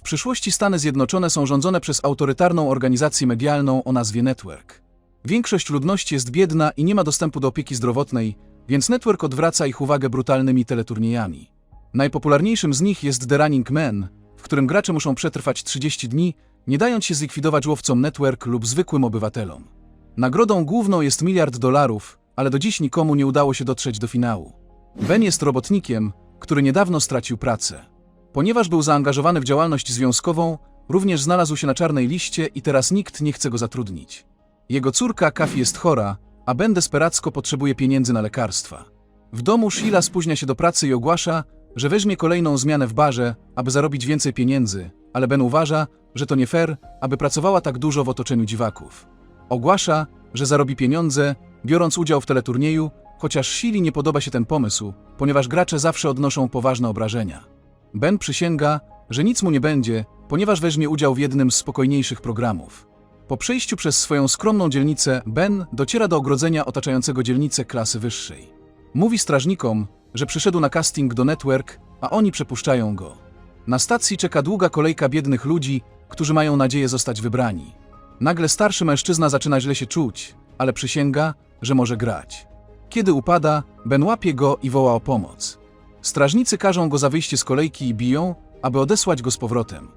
W przyszłości Stany Zjednoczone są rządzone przez autorytarną organizację medialną o nazwie Network. Większość ludności jest biedna i nie ma dostępu do opieki zdrowotnej, więc Network odwraca ich uwagę brutalnymi teleturniejami. Najpopularniejszym z nich jest The Running Man, w którym gracze muszą przetrwać 30 dni, nie dając się zlikwidować łowcom Network lub zwykłym obywatelom. Nagrodą główną jest miliard dolarów, ale do dziś nikomu nie udało się dotrzeć do finału. Ben jest robotnikiem, który niedawno stracił pracę. Ponieważ był zaangażowany w działalność związkową, również znalazł się na czarnej liście i teraz nikt nie chce go zatrudnić. Jego córka Kafi jest chora, a Ben desperacko potrzebuje pieniędzy na lekarstwa. W domu Sheila spóźnia się do pracy i ogłasza, że weźmie kolejną zmianę w barze, aby zarobić więcej pieniędzy, ale Ben uważa, że to nie fair, aby pracowała tak dużo w otoczeniu dziwaków. Ogłasza, że zarobi pieniądze, biorąc udział w teleturnieju, chociaż Shili nie podoba się ten pomysł, ponieważ gracze zawsze odnoszą poważne obrażenia. Ben przysięga, że nic mu nie będzie, ponieważ weźmie udział w jednym z spokojniejszych programów. Po przejściu przez swoją skromną dzielnicę, Ben dociera do ogrodzenia otaczającego dzielnicę klasy wyższej. Mówi strażnikom, że przyszedł na casting do Network, a oni przepuszczają go. Na stacji czeka długa kolejka biednych ludzi, którzy mają nadzieję zostać wybrani. Nagle starszy mężczyzna zaczyna źle się czuć, ale przysięga, że może grać. Kiedy upada, Ben łapie go i woła o pomoc. Strażnicy każą go za wyjście z kolejki i biją, aby odesłać go z powrotem.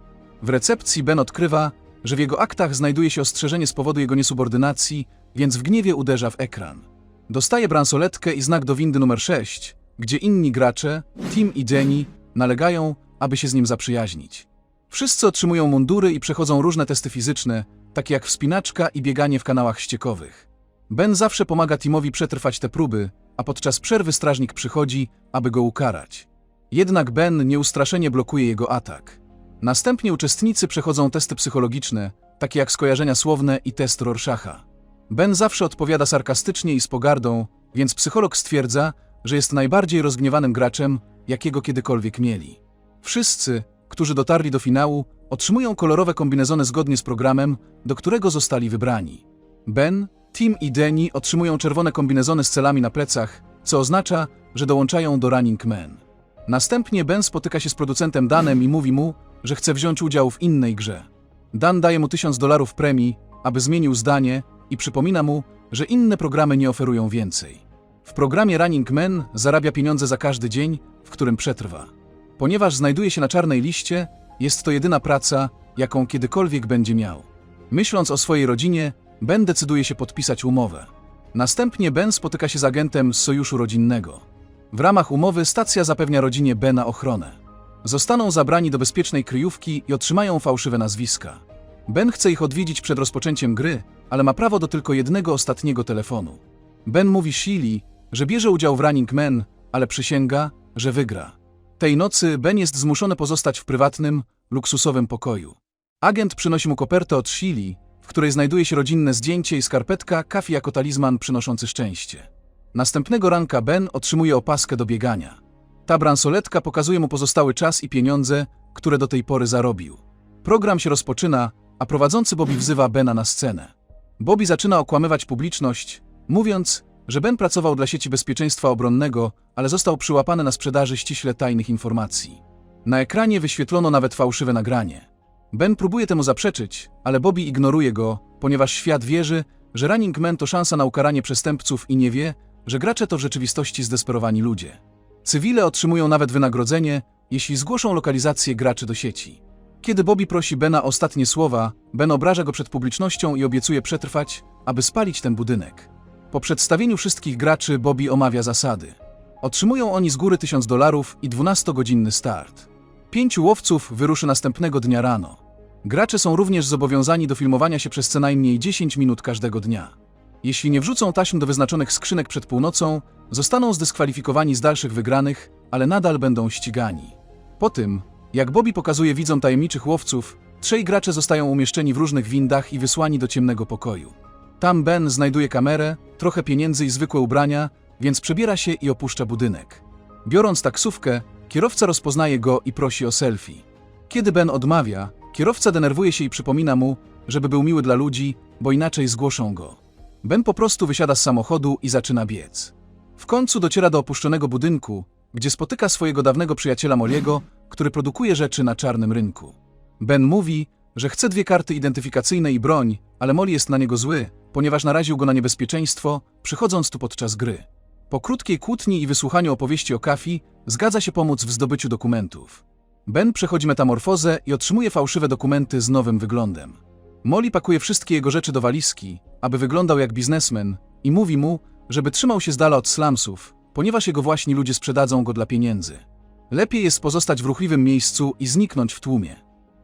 W recepcji Ben odkrywa, że w jego aktach znajduje się ostrzeżenie z powodu jego niesubordynacji, więc w gniewie uderza w ekran. Dostaje bransoletkę i znak do windy numer 6, gdzie inni gracze, Tim i Jenny, nalegają, aby się z nim zaprzyjaźnić. Wszyscy otrzymują mundury i przechodzą różne testy fizyczne, takie jak wspinaczka i bieganie w kanałach ściekowych. Ben zawsze pomaga Timowi przetrwać te próby, a podczas przerwy strażnik przychodzi, aby go ukarać. Jednak Ben nieustraszenie blokuje jego atak. Następnie uczestnicy przechodzą testy psychologiczne, takie jak skojarzenia słowne i test Rorschacha. Ben zawsze odpowiada sarkastycznie i z pogardą, więc psycholog stwierdza, że jest najbardziej rozgniewanym graczem, jakiego kiedykolwiek mieli. Wszyscy, którzy dotarli do finału, otrzymują kolorowe kombinezony zgodnie z programem, do którego zostali wybrani. Ben, Tim i Denny otrzymują czerwone kombinezony z celami na plecach, co oznacza, że dołączają do Running Man. Następnie Ben spotyka się z producentem Danem i mówi mu, że chce wziąć udział w innej grze. Dan daje mu 1000 dolarów premii, aby zmienił zdanie i przypomina mu, że inne programy nie oferują więcej. W programie Running Man zarabia pieniądze za każdy dzień, w którym przetrwa. Ponieważ znajduje się na czarnej liście, jest to jedyna praca, jaką kiedykolwiek będzie miał. Myśląc o swojej rodzinie, Ben decyduje się podpisać umowę. Następnie Ben spotyka się z agentem z sojuszu rodzinnego. W ramach umowy stacja zapewnia rodzinie Bena ochronę. Zostaną zabrani do bezpiecznej kryjówki i otrzymają fałszywe nazwiska. Ben chce ich odwiedzić przed rozpoczęciem gry, ale ma prawo do tylko jednego ostatniego telefonu. Ben mówi Shili, że bierze udział w Running Man, ale przysięga, że wygra. Tej nocy Ben jest zmuszony pozostać w prywatnym, luksusowym pokoju. Agent przynosi mu kopertę od Shili, w której znajduje się rodzinne zdjęcie i skarpetka kafi jako talizman przynoszący szczęście. Następnego ranka Ben otrzymuje opaskę do biegania. Ta bransoletka pokazuje mu pozostały czas i pieniądze, które do tej pory zarobił. Program się rozpoczyna, a prowadzący Bobby wzywa Bena na scenę. Bobby zaczyna okłamywać publiczność, mówiąc, że Ben pracował dla sieci bezpieczeństwa obronnego, ale został przyłapany na sprzedaży ściśle tajnych informacji. Na ekranie wyświetlono nawet fałszywe nagranie. Ben próbuje temu zaprzeczyć, ale Bobby ignoruje go, ponieważ świat wierzy, że Running Man to szansa na ukaranie przestępców i nie wie, że gracze to w rzeczywistości zdesperowani ludzie. Cywile otrzymują nawet wynagrodzenie, jeśli zgłoszą lokalizację graczy do sieci. Kiedy Bobby prosi Bena o ostatnie słowa, Ben obraża go przed publicznością i obiecuje przetrwać, aby spalić ten budynek. Po przedstawieniu wszystkich graczy Bobby omawia zasady. Otrzymują oni z góry 1000 dolarów i 12-godzinny start. Pięciu łowców wyruszy następnego dnia rano. Gracze są również zobowiązani do filmowania się przez co najmniej 10 minut każdego dnia. Jeśli nie wrzucą taśm do wyznaczonych skrzynek przed północą, zostaną zdyskwalifikowani z dalszych wygranych, ale nadal będą ścigani. Po tym, jak Bobby pokazuje widzom tajemniczych łowców, trzej gracze zostają umieszczeni w różnych windach i wysłani do ciemnego pokoju. Tam Ben znajduje kamerę, trochę pieniędzy i zwykłe ubrania, więc przebiera się i opuszcza budynek. Biorąc taksówkę, kierowca rozpoznaje go i prosi o selfie. Kiedy Ben odmawia, kierowca denerwuje się i przypomina mu, żeby był miły dla ludzi, bo inaczej zgłoszą go. Ben po prostu wysiada z samochodu i zaczyna biec. W końcu dociera do opuszczonego budynku, gdzie spotyka swojego dawnego przyjaciela Moliego, który produkuje rzeczy na czarnym rynku. Ben mówi, że chce dwie karty identyfikacyjne i broń, ale Molly jest na niego zły, ponieważ naraził go na niebezpieczeństwo, przychodząc tu podczas gry. Po krótkiej kłótni i wysłuchaniu opowieści o Kafi, zgadza się pomóc w zdobyciu dokumentów. Ben przechodzi metamorfozę i otrzymuje fałszywe dokumenty z nowym wyglądem. Molly pakuje wszystkie jego rzeczy do walizki, aby wyglądał jak biznesmen i mówi mu, żeby trzymał się z dala od slumsów, ponieważ jego właśnie ludzie sprzedadzą go dla pieniędzy. Lepiej jest pozostać w ruchliwym miejscu i zniknąć w tłumie.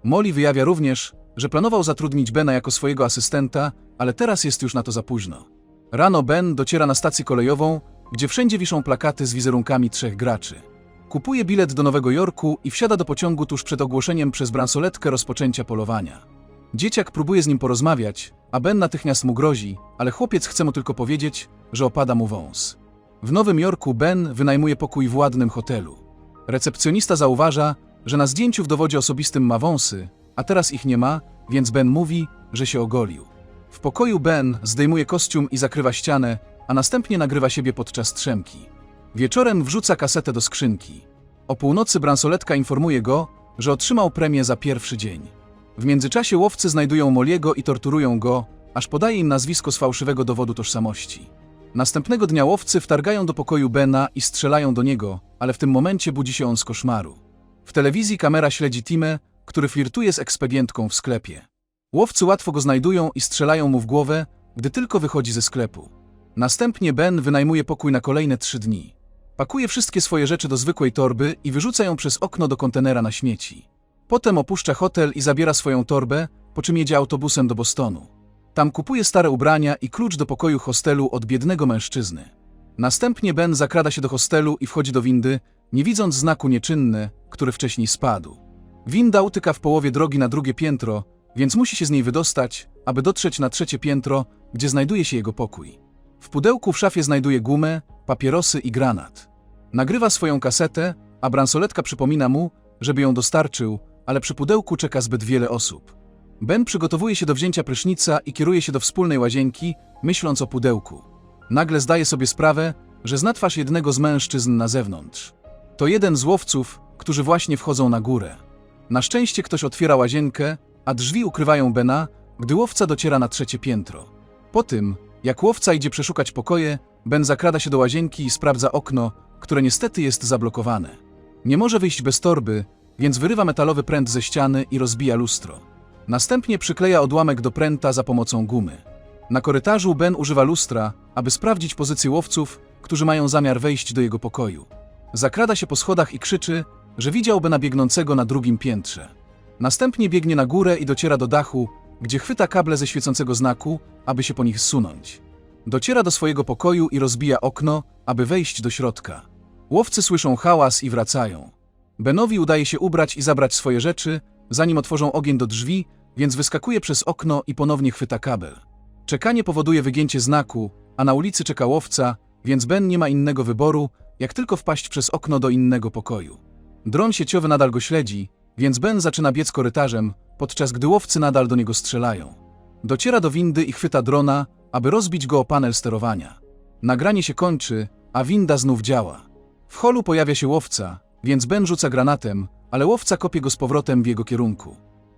Molly wyjawia również, że planował zatrudnić Bena jako swojego asystenta, ale teraz jest już na to za późno. Rano Ben dociera na stację kolejową, gdzie wszędzie wiszą plakaty z wizerunkami trzech graczy. Kupuje bilet do Nowego Jorku i wsiada do pociągu tuż przed ogłoszeniem przez bransoletkę rozpoczęcia polowania. Dzieciak próbuje z nim porozmawiać, a Ben natychmiast mu grozi, ale chłopiec chce mu tylko powiedzieć, że opada mu wąs. W Nowym Jorku Ben wynajmuje pokój w ładnym hotelu. Recepcjonista zauważa, że na zdjęciu w dowodzie osobistym ma wąsy, a teraz ich nie ma, więc Ben mówi, że się ogolił. W pokoju Ben zdejmuje kostium i zakrywa ścianę, a następnie nagrywa siebie podczas trzemki. Wieczorem wrzuca kasetę do skrzynki. O północy bransoletka informuje go, że otrzymał premię za pierwszy dzień. W międzyczasie łowcy znajdują Moliego i torturują go, aż podaje im nazwisko z fałszywego dowodu tożsamości. Następnego dnia łowcy wtargają do pokoju Bena i strzelają do niego, ale w tym momencie budzi się on z koszmaru. W telewizji kamera śledzi Timę, który flirtuje z ekspedientką w sklepie. Łowcy łatwo go znajdują i strzelają mu w głowę, gdy tylko wychodzi ze sklepu. Następnie Ben wynajmuje pokój na kolejne trzy dni. Pakuje wszystkie swoje rzeczy do zwykłej torby i wyrzuca ją przez okno do kontenera na śmieci. Potem opuszcza hotel i zabiera swoją torbę, po czym jedzie autobusem do Bostonu. Tam kupuje stare ubrania i klucz do pokoju hostelu od biednego mężczyzny. Następnie Ben zakrada się do hostelu i wchodzi do windy, nie widząc znaku nieczynny, który wcześniej spadł. Winda utyka w połowie drogi na drugie piętro, więc musi się z niej wydostać, aby dotrzeć na trzecie piętro, gdzie znajduje się jego pokój. W pudełku w szafie znajduje gumę, papierosy i granat. Nagrywa swoją kasetę, a bransoletka przypomina mu, żeby ją dostarczył, ale przy pudełku czeka zbyt wiele osób. Ben przygotowuje się do wzięcia prysznica i kieruje się do wspólnej łazienki, myśląc o pudełku. Nagle zdaje sobie sprawę, że zna twarz jednego z mężczyzn na zewnątrz. To jeden z łowców, którzy właśnie wchodzą na górę. Na szczęście ktoś otwiera łazienkę, a drzwi ukrywają Bena, gdy łowca dociera na trzecie piętro. Po tym, jak łowca idzie przeszukać pokoje, Ben zakrada się do łazienki i sprawdza okno, które niestety jest zablokowane. Nie może wyjść bez torby, więc wyrywa metalowy pręt ze ściany i rozbija lustro. Następnie przykleja odłamek do pręta za pomocą gumy. Na korytarzu Ben używa lustra, aby sprawdzić pozycję łowców, którzy mają zamiar wejść do jego pokoju. Zakrada się po schodach i krzyczy, że widział Bena biegnącego na drugim piętrze. Następnie biegnie na górę i dociera do dachu, gdzie chwyta kable ze świecącego znaku, aby się po nich zsunąć. Dociera do swojego pokoju i rozbija okno, aby wejść do środka. Łowcy słyszą hałas i wracają. Benowi udaje się ubrać i zabrać swoje rzeczy, zanim otworzą ogień do drzwi, więc wyskakuje przez okno i ponownie chwyta kabel. Czekanie powoduje wygięcie znaku, a na ulicy czeka łowca, więc Ben nie ma innego wyboru, jak tylko wpaść przez okno do innego pokoju. Dron sieciowy nadal go śledzi, więc Ben zaczyna biec korytarzem, podczas gdy łowcy nadal do niego strzelają. Dociera do windy i chwyta drona, aby rozbić go o panel sterowania. Nagranie się kończy, a winda znów działa. W holu pojawia się łowca, więc Ben rzuca granatem, ale łowca kopie go z powrotem w jego kierunku.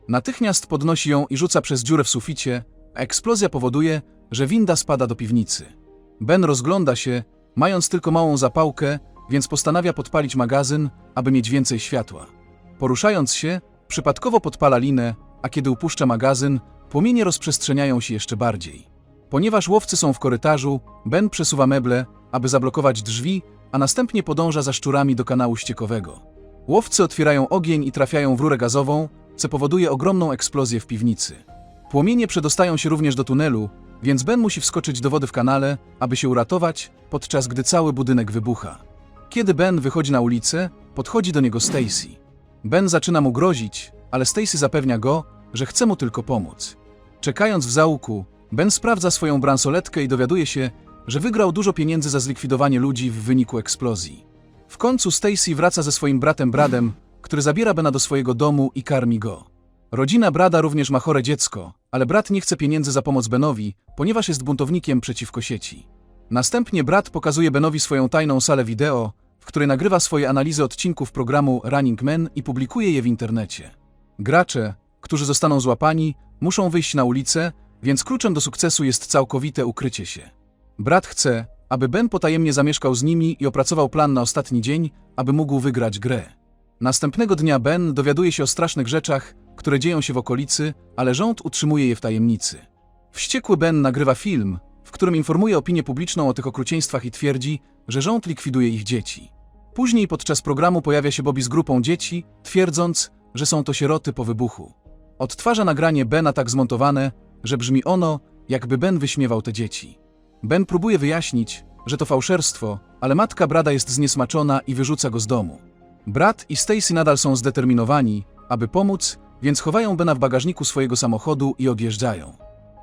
Natychmiast podnosi ją i rzuca przez dziurę w suficie, a eksplozja powoduje, że winda spada do piwnicy. Ben rozgląda się, mając tylko małą zapałkę, więc postanawia podpalić magazyn, aby mieć więcej światła. Poruszając się, przypadkowo podpala linę, a kiedy upuszcza magazyn, płomienie rozprzestrzeniają się jeszcze bardziej. Ponieważ łowcy są w korytarzu, Ben przesuwa meble, aby zablokować drzwi, a następnie podąża za szczurami do kanału ściekowego. Łowcy otwierają ogień i trafiają w rurę gazową, co powoduje ogromną eksplozję w piwnicy. Płomienie przedostają się również do tunelu, więc Ben musi wskoczyć do wody w kanale, aby się uratować, podczas gdy cały budynek wybucha. Kiedy Ben wychodzi na ulicę, podchodzi do niego Stacy. Ben zaczyna mu grozić, ale Stacy zapewnia go, że chce mu tylko pomóc. Czekając w zaułku, Ben sprawdza swoją bransoletkę i dowiaduje się, że wygrał dużo pieniędzy za zlikwidowanie ludzi w wyniku eksplozji. W końcu Stacy wraca ze swoim bratem Bradem, który zabiera Bena do swojego domu i karmi go. Rodzina Brada również ma chore dziecko, ale brat nie chce pieniędzy za pomoc Benowi, ponieważ jest buntownikiem przeciwko sieci. Następnie brat pokazuje Benowi swoją tajną salę wideo, w której nagrywa swoje analizy odcinków programu Running Man i publikuje je w internecie. Gracze, którzy zostaną złapani, muszą wyjść na ulicę, więc kluczem do sukcesu jest całkowite ukrycie się. Brat chce, aby Ben potajemnie zamieszkał z nimi i opracował plan na ostatni dzień, aby mógł wygrać grę. Następnego dnia Ben dowiaduje się o strasznych rzeczach, które dzieją się w okolicy, ale rząd utrzymuje je w tajemnicy. Wściekły Ben nagrywa film, w którym informuje opinię publiczną o tych okrucieństwach i twierdzi, że rząd likwiduje ich dzieci. Później podczas programu pojawia się Bobby z grupą dzieci, twierdząc, że są to sieroty po wybuchu. Odtwarza nagranie Bena tak zmontowane, że brzmi ono, jakby Ben wyśmiewał te dzieci. Ben próbuje wyjaśnić, że to fałszerstwo, ale matka Brada jest zniesmaczona i wyrzuca go z domu. Brat i Stacy nadal są zdeterminowani, aby pomóc, więc chowają Bena w bagażniku swojego samochodu i odjeżdżają.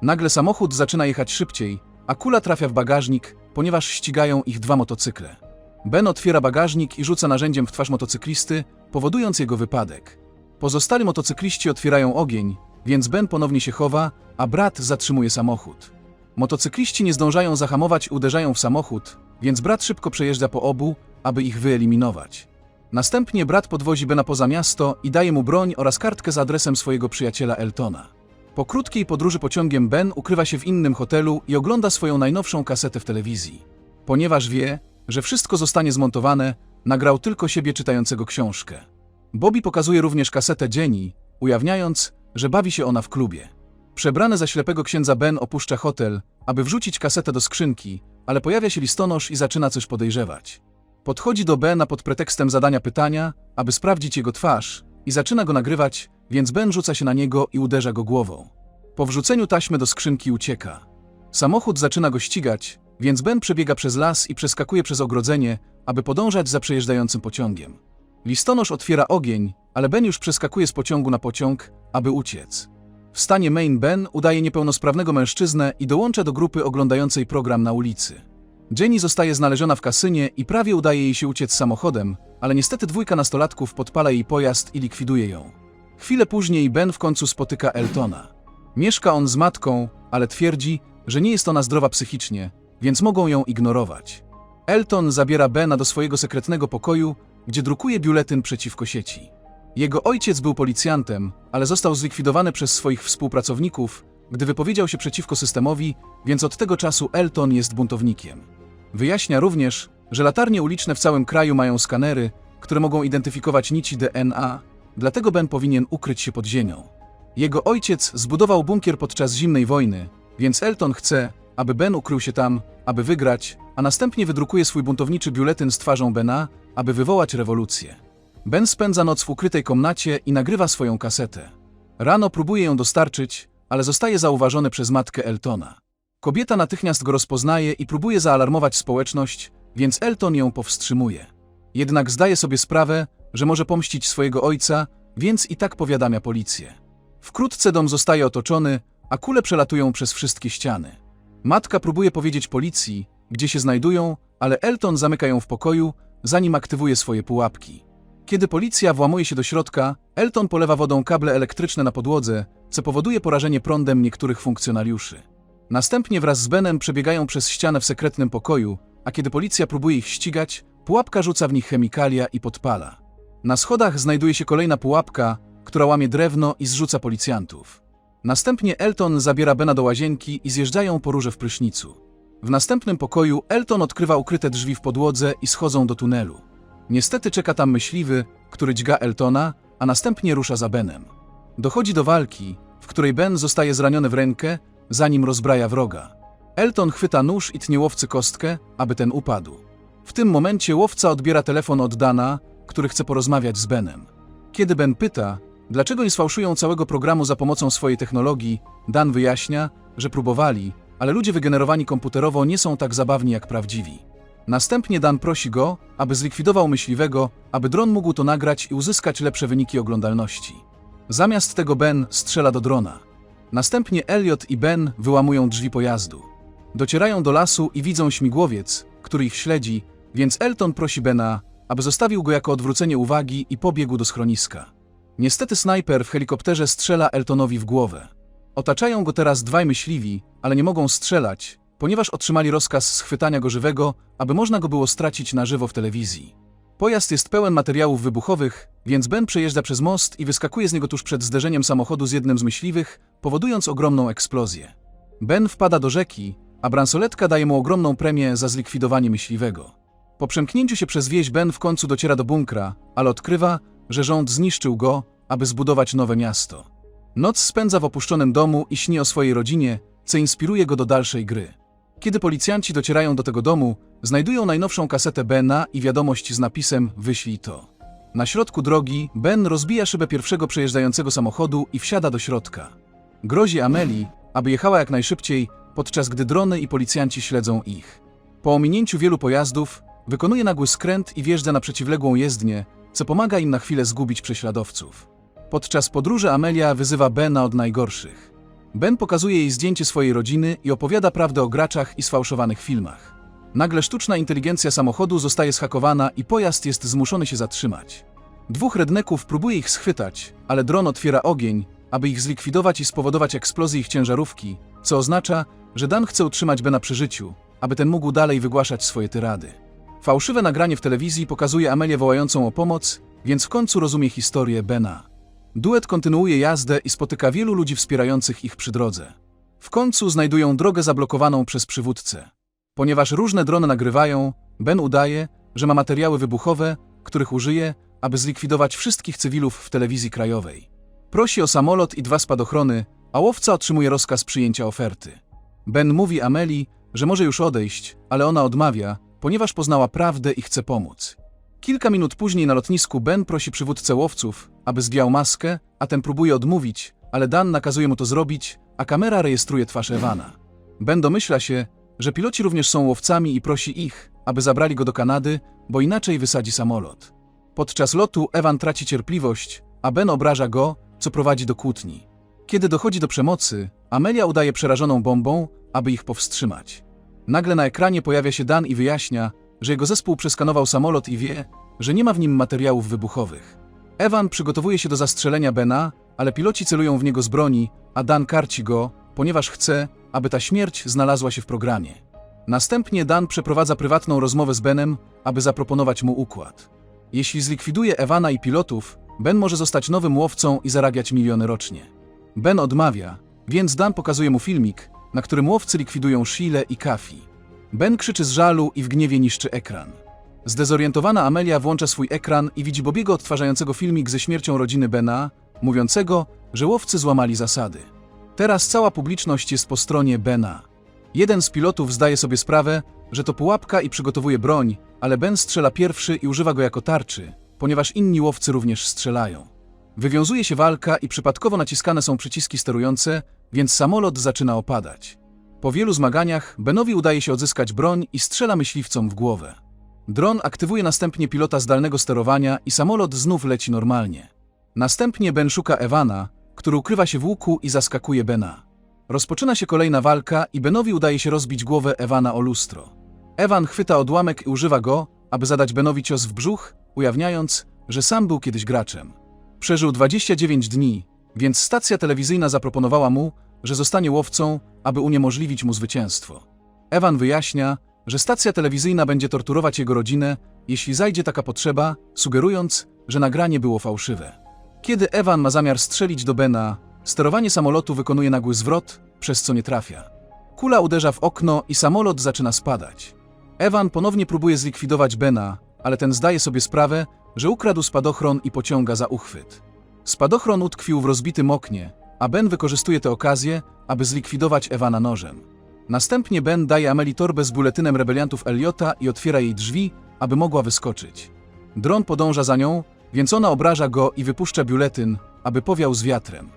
Nagle samochód zaczyna jechać szybciej, a kula trafia w bagażnik, ponieważ ścigają ich dwa motocykle. Ben otwiera bagażnik i rzuca narzędziem w twarz motocyklisty, powodując jego wypadek. Pozostali motocykliści otwierają ogień, więc Ben ponownie się chowa, a brat zatrzymuje samochód. Motocykliści nie zdążają zahamować uderzają w samochód, więc brat szybko przejeżdża po obu, aby ich wyeliminować. Następnie brat podwozi Bena poza miasto i daje mu broń oraz kartkę z adresem swojego przyjaciela Eltona. Po krótkiej podróży pociągiem Ben ukrywa się w innym hotelu i ogląda swoją najnowszą kasetę w telewizji. Ponieważ wie, że wszystko zostanie zmontowane, nagrał tylko siebie czytającego książkę. Bobby pokazuje również kasetę Jenny, ujawniając, że bawi się ona w klubie. Przebrany za ślepego księdza Ben opuszcza hotel, aby wrzucić kasetę do skrzynki, ale pojawia się listonosz i zaczyna coś podejrzewać. Podchodzi do Bena pod pretekstem zadania pytania, aby sprawdzić jego twarz i zaczyna go nagrywać, więc Ben rzuca się na niego i uderza go głową. Po wrzuceniu taśmy do skrzynki ucieka. Samochód zaczyna go ścigać, więc Ben przebiega przez las i przeskakuje przez ogrodzenie, aby podążać za przejeżdżającym pociągiem. Listonosz otwiera ogień, ale Ben już przeskakuje z pociągu na pociąg, aby uciec. W stanie Main Ben udaje niepełnosprawnego mężczyznę i dołącza do grupy oglądającej program na ulicy. Jenny zostaje znaleziona w kasynie i prawie udaje jej się uciec samochodem, ale niestety dwójka nastolatków podpala jej pojazd i likwiduje ją. Chwilę później Ben w końcu spotyka Eltona. Mieszka on z matką, ale twierdzi, że nie jest ona zdrowa psychicznie, więc mogą ją ignorować. Elton zabiera Bena do swojego sekretnego pokoju, gdzie drukuje biuletyn przeciwko sieci. Jego ojciec był policjantem, ale został zlikwidowany przez swoich współpracowników, gdy wypowiedział się przeciwko systemowi, więc od tego czasu Elton jest buntownikiem. Wyjaśnia również, że latarnie uliczne w całym kraju mają skanery, które mogą identyfikować nici DNA, dlatego Ben powinien ukryć się pod ziemią. Jego ojciec zbudował bunkier podczas zimnej wojny, więc Elton chce, aby Ben ukrył się tam, aby wygrać, a następnie wydrukuje swój buntowniczy biuletyn z twarzą Bena, aby wywołać rewolucję. Ben spędza noc w ukrytej komnacie i nagrywa swoją kasetę. Rano próbuje ją dostarczyć, ale zostaje zauważony przez matkę Eltona. Kobieta natychmiast go rozpoznaje i próbuje zaalarmować społeczność, więc Elton ją powstrzymuje. Jednak zdaje sobie sprawę, że może pomścić swojego ojca, więc i tak powiadamia policję. Wkrótce dom zostaje otoczony, a kule przelatują przez wszystkie ściany. Matka próbuje powiedzieć policji, gdzie się znajdują, ale Elton zamyka ją w pokoju, zanim aktywuje swoje pułapki. Kiedy policja włamuje się do środka, Elton polewa wodą kable elektryczne na podłodze, co powoduje porażenie prądem niektórych funkcjonariuszy. Następnie wraz z Benem przebiegają przez ścianę w sekretnym pokoju, a kiedy policja próbuje ich ścigać, pułapka rzuca w nich chemikalia i podpala. Na schodach znajduje się kolejna pułapka, która łamie drewno i zrzuca policjantów. Następnie Elton zabiera Bena do łazienki i zjeżdżają po rurze w prysznicu. W następnym pokoju Elton odkrywa ukryte drzwi w podłodze i schodzą do tunelu. Niestety czeka tam myśliwy, który dźga Eltona, a następnie rusza za Benem. Dochodzi do walki, w której Ben zostaje zraniony w rękę, zanim rozbraja wroga. Elton chwyta nóż i tnie łowcy kostkę, aby ten upadł. W tym momencie łowca odbiera telefon od Dana, który chce porozmawiać z Benem. Kiedy Ben pyta, dlaczego nie sfałszują całego programu za pomocą swojej technologii, Dan wyjaśnia, że próbowali, ale ludzie wygenerowani komputerowo nie są tak zabawni jak prawdziwi. Następnie Dan prosi go, aby zlikwidował myśliwego, aby dron mógł to nagrać i uzyskać lepsze wyniki oglądalności. Zamiast tego Ben strzela do drona. Następnie Elliot i Ben wyłamują drzwi pojazdu. Docierają do lasu i widzą śmigłowiec, który ich śledzi, więc Elton prosi Bena, aby zostawił go jako odwrócenie uwagi i pobiegł do schroniska. Niestety snajper w helikopterze strzela Eltonowi w głowę. Otaczają go teraz dwaj myśliwi, ale nie mogą strzelać, ponieważ otrzymali rozkaz schwytania go żywego, aby można go było stracić na żywo w telewizji. Pojazd jest pełen materiałów wybuchowych, więc Ben przejeżdża przez most i wyskakuje z niego tuż przed zderzeniem samochodu z jednym z myśliwych, powodując ogromną eksplozję. Ben wpada do rzeki, a bransoletka daje mu ogromną premię za zlikwidowanie myśliwego. Po przemknięciu się przez wieś Ben w końcu dociera do bunkra, ale odkrywa, że rząd zniszczył go, aby zbudować nowe miasto. Noc spędza w opuszczonym domu i śni o swojej rodzinie, co inspiruje go do dalszej gry. Kiedy policjanci docierają do tego domu, znajdują najnowszą kasetę Bena i wiadomość z napisem Wyślij to. Na środku drogi Ben rozbija szybę pierwszego przejeżdżającego samochodu i wsiada do środka. Grozi Ameli, aby jechała jak najszybciej, podczas gdy drony i policjanci śledzą ich. Po ominięciu wielu pojazdów, wykonuje nagły skręt i wjeżdża na przeciwległą jezdnię, co pomaga im na chwilę zgubić prześladowców. Podczas podróży Amelia wyzywa Bena od najgorszych. Ben pokazuje jej zdjęcie swojej rodziny i opowiada prawdę o graczach i sfałszowanych filmach. Nagle sztuczna inteligencja samochodu zostaje zhakowana i pojazd jest zmuszony się zatrzymać. Dwóch redneków próbuje ich schwytać, ale dron otwiera ogień, aby ich zlikwidować i spowodować eksplozję ich ciężarówki, co oznacza, że Dan chce utrzymać Bena przy życiu, aby ten mógł dalej wygłaszać swoje tyrady. Fałszywe nagranie w telewizji pokazuje Amelię wołającą o pomoc, więc w końcu rozumie historię Bena. Duet kontynuuje jazdę i spotyka wielu ludzi wspierających ich przy drodze. W końcu znajdują drogę zablokowaną przez przywódcę. Ponieważ różne drony nagrywają, Ben udaje, że ma materiały wybuchowe, których użyje, aby zlikwidować wszystkich cywilów w telewizji krajowej. Prosi o samolot i dwa spadochrony, a łowca otrzymuje rozkaz przyjęcia oferty. Ben mówi Ameli, że może już odejść, ale ona odmawia, ponieważ poznała prawdę i chce pomóc. Kilka minut później na lotnisku Ben prosi przywódcę łowców, aby zdjął maskę, a ten próbuje odmówić, ale Dan nakazuje mu to zrobić, a kamera rejestruje twarz Ewana. Ben domyśla się, że piloci również są łowcami i prosi ich, aby zabrali go do Kanady, bo inaczej wysadzi samolot. Podczas lotu Ewan traci cierpliwość, a Ben obraża go, co prowadzi do kłótni. Kiedy dochodzi do przemocy, Amelia udaje przerażoną bombą, aby ich powstrzymać. Nagle na ekranie pojawia się Dan i wyjaśnia, że jego zespół przeskanował samolot i wie, że nie ma w nim materiałów wybuchowych. Ewan przygotowuje się do zastrzelenia Bena, ale piloci celują w niego z broni, a Dan karci go, ponieważ chce, aby ta śmierć znalazła się w programie. Następnie Dan przeprowadza prywatną rozmowę z Benem, aby zaproponować mu układ. Jeśli zlikwiduje Ewana i pilotów, Ben może zostać nowym łowcą i zarabiać miliony rocznie. Ben odmawia, więc Dan pokazuje mu filmik, na którym łowcy likwidują Sheila i Kafi. Ben krzyczy z żalu i w gniewie niszczy ekran. Zdezorientowana Amelia włącza swój ekran i widzi Bobiego odtwarzającego filmik ze śmiercią rodziny Bena, mówiącego, że łowcy złamali zasady. Teraz cała publiczność jest po stronie Bena. Jeden z pilotów zdaje sobie sprawę, że to pułapka i przygotowuje broń, ale Ben strzela pierwszy i używa go jako tarczy, ponieważ inni łowcy również strzelają. Wywiązuje się walka i przypadkowo naciskane są przyciski sterujące, więc samolot zaczyna opadać. Po wielu zmaganiach Benowi udaje się odzyskać broń i strzela myśliwcom w głowę. Dron aktywuje następnie pilota zdalnego sterowania i samolot znów leci normalnie. Następnie Ben szuka Ewana, który ukrywa się w łuku i zaskakuje Bena. Rozpoczyna się kolejna walka i Benowi udaje się rozbić głowę Ewana o lustro. Ewan chwyta odłamek i używa go, aby zadać Benowi cios w brzuch, ujawniając, że sam był kiedyś graczem. Przeżył 29 dni, więc stacja telewizyjna zaproponowała mu, że zostanie łowcą, aby uniemożliwić mu zwycięstwo. Ewan wyjaśnia, że stacja telewizyjna będzie torturować jego rodzinę, jeśli zajdzie taka potrzeba, sugerując, że nagranie było fałszywe. Kiedy Ewan ma zamiar strzelić do Bena, sterowanie samolotu wykonuje nagły zwrot, przez co nie trafia. Kula uderza w okno i samolot zaczyna spadać. Ewan ponownie próbuje zlikwidować Bena, ale ten zdaje sobie sprawę, że ukradł spadochron i pociąga za uchwyt. Spadochron utkwił w rozbitym oknie, a Ben wykorzystuje tę okazję, aby zlikwidować Ewana nożem. Następnie Ben daje Ameli torbę z buletynem rebeliantów Eliota i otwiera jej drzwi, aby mogła wyskoczyć. Dron podąża za nią, więc ona obraża go i wypuszcza biuletyn, aby powiał z wiatrem.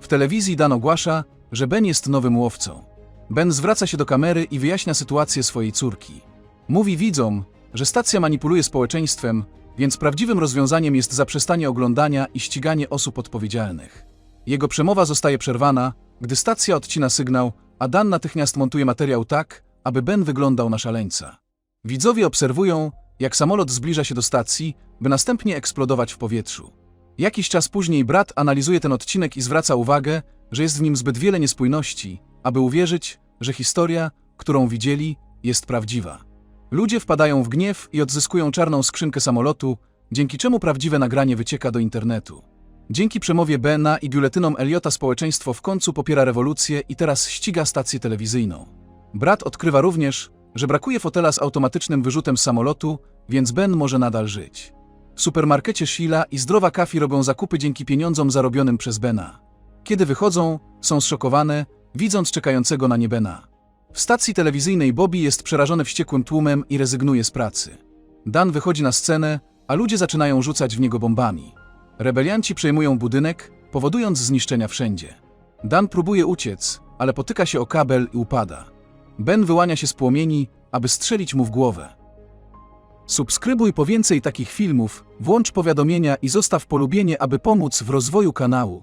W telewizji Dan ogłasza, że Ben jest nowym łowcą. Ben zwraca się do kamery i wyjaśnia sytuację swojej córki. Mówi widzom, że stacja manipuluje społeczeństwem, więc prawdziwym rozwiązaniem jest zaprzestanie oglądania i ściganie osób odpowiedzialnych. Jego przemowa zostaje przerwana, gdy stacja odcina sygnał, a Dan natychmiast montuje materiał tak, aby Ben wyglądał na szaleńca. Widzowie obserwują, jak samolot zbliża się do stacji, by następnie eksplodować w powietrzu. Jakiś czas później brat analizuje ten odcinek i zwraca uwagę, że jest w nim zbyt wiele niespójności, aby uwierzyć, że historia, którą widzieli, jest prawdziwa. Ludzie wpadają w gniew i odzyskują czarną skrzynkę samolotu, dzięki czemu prawdziwe nagranie wycieka do internetu. Dzięki przemowie Bena i biuletynom Eliota społeczeństwo w końcu popiera rewolucję i teraz ściga stację telewizyjną. Brat odkrywa również, że brakuje fotela z automatycznym wyrzutem samolotu, więc Ben może nadal żyć. W supermarkecie Sheila i Zdrowa Kafi robią zakupy dzięki pieniądzom zarobionym przez Bena. Kiedy wychodzą, są zszokowane, widząc czekającego na nie Bena. W stacji telewizyjnej Bobby jest przerażony wściekłym tłumem i rezygnuje z pracy. Dan wychodzi na scenę, a ludzie zaczynają rzucać w niego bombami. Rebelianci przejmują budynek, powodując zniszczenia wszędzie. Dan próbuje uciec, ale potyka się o kabel i upada. Ben wyłania się z płomieni, aby strzelić mu w głowę. Subskrybuj po więcej takich filmów, włącz powiadomienia i zostaw polubienie, aby pomóc w rozwoju kanału.